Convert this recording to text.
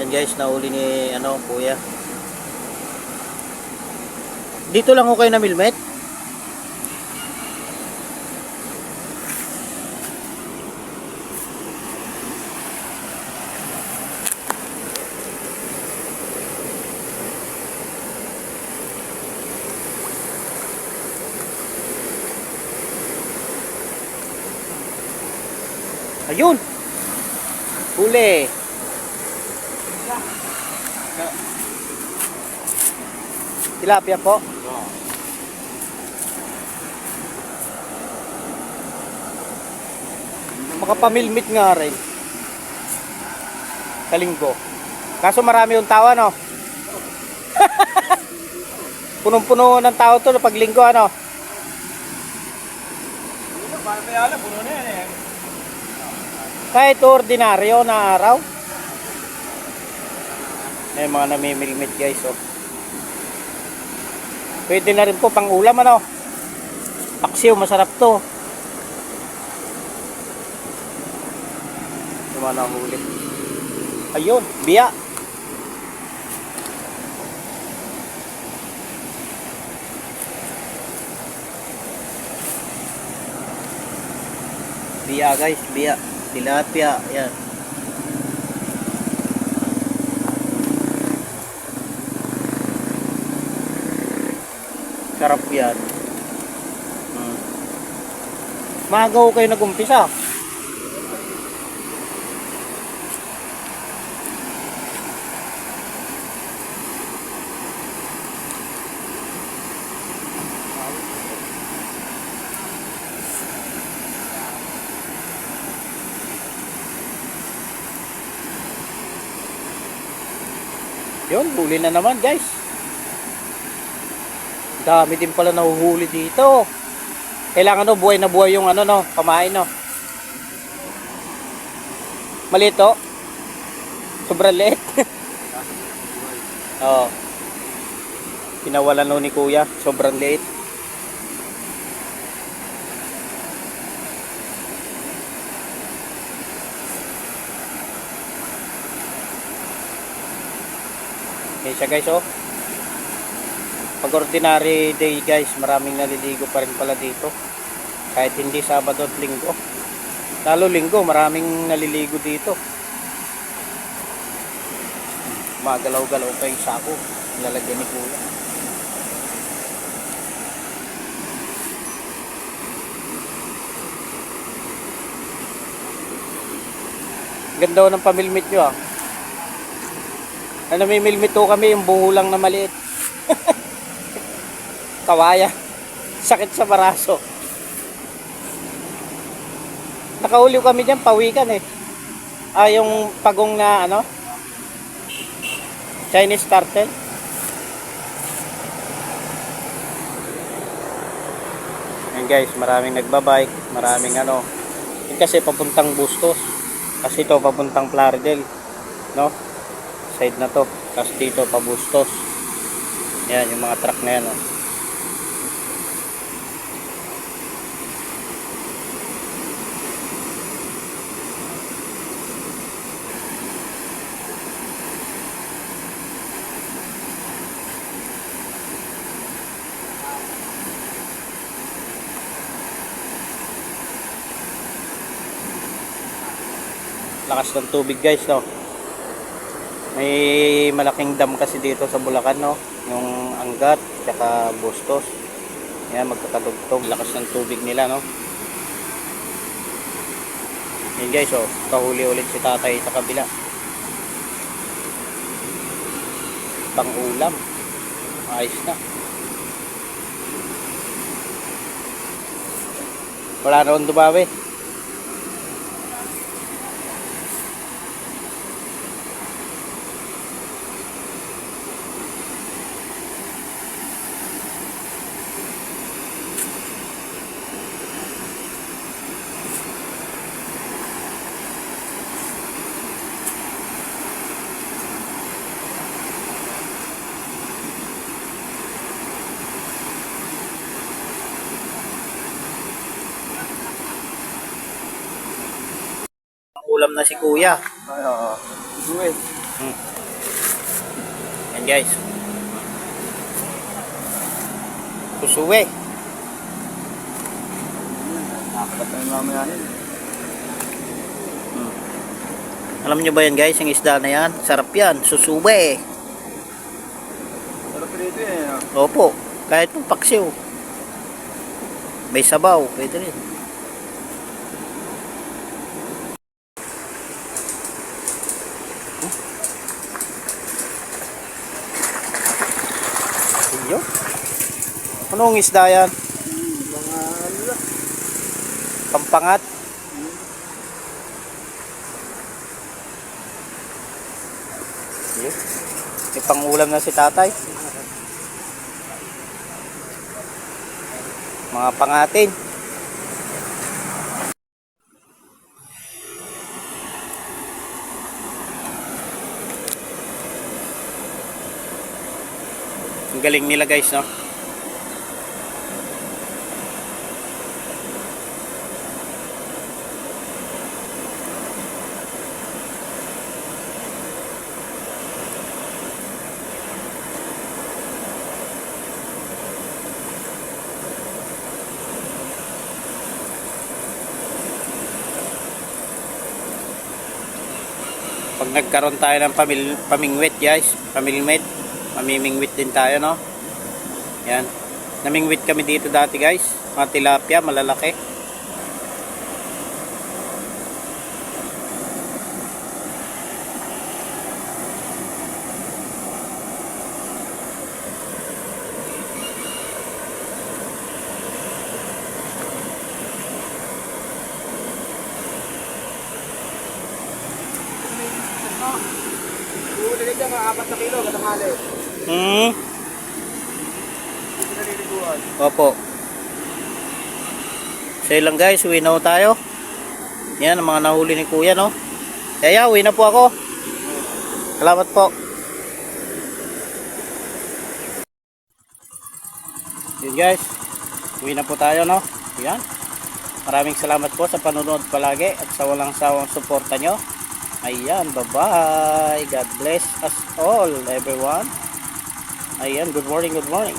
Yan guys, nahuli ni ano, kuya. Dito lang ako kayo na milmet. Ayun. Huli. Tilapia po. Makapamilmit nga rin. Kalinggo. Kaso marami yung tao ano. Punong-puno ng tao to pag linggo ano. Eh. Kahit ordinaryo na araw. May mga namimilmit guys oh. Pwede na rin po pang ulam ano. Paksiw masarap to. Yung mga nahuli. Ayun, biya. Biya guys, biya. Tilapia, yan. Sarap yan. Hmm. Magaw kayo nag-umpisa. Yun, huli na naman guys. Dami din pala nahuhuli dito. Kailangan no, buhay na buhay yung ano no, kamain no. Malito. Sobrang liit. Oo. Pinawalan no ni kuya, sobrang liit. Okay siya guys oh. Pag ordinary day guys, maraming naliligo pa rin pala dito. Kahit hindi Sabado at Linggo. Lalo Linggo, maraming naliligo dito. Magalaw-galaw pa yung sako. Nilalagyan ni Kuya. Ganda ng pamilmit nyo ah. Na namimilmit ho kami yung buho lang na maliit. Kawaya. Sakit sa baraso. Nakauliw kami dyan, pawikan eh. Ah, yung pagong na ano? Chinese turtle. Ayan guys, maraming nagbabike, maraming ano. Yun kasi papuntang Bustos. Kasi ito papuntang Plaridel. No? Side na to. Tapos dito pa Bustos. Yan, yung mga truck na yan. Oh. Lakas ng tubig guys no? May malaking dam kasi dito sa Bulacan no? Yung Angat tsaka Bustos. Yan magkakadugtog lakas ng tubig nila no? Yan guys oh. Kahuli ulit si tatay sa kabila. Pang ulam ayos na. Wala na akong dumawi ulam na si kuya. Oo. Gue. Hmm. Yan guys. Susuwi. Dapat na yung mamaya. Hmm. Alam nyo ba yan guys, yung isda na yan? Sarap yan, susuwi. Sarap rito eh. Opo, kahit pang paksiw. May sabaw, pwede rin. Anong isda yan? Mga ano lang. Pampangat? Iyo. May pangulam na si tatay. Mga pangatin. Ang galing nila guys, no? Pag nagkaroon tayo ng pamil pamingwit guys, pamilmit, mamimingwit din tayo no. Yan. Namingwit kami dito dati guys, mga tilapia malalaki. Apat na kilo, katanghali. Hmm. Hindi naliliguan. Opo. So yun lang guys, uwi na tayo. Yan ang mga nahuli ni kuya no. Kaya uwi na po ako. Salamat po. Yun guys, uwi na po tayo no. Yan. Maraming salamat po sa panonood palagi at sa walang sawang suporta nyo. Ayan, bye-bye. God bless us all, everyone. Ayan, good morning, good morning.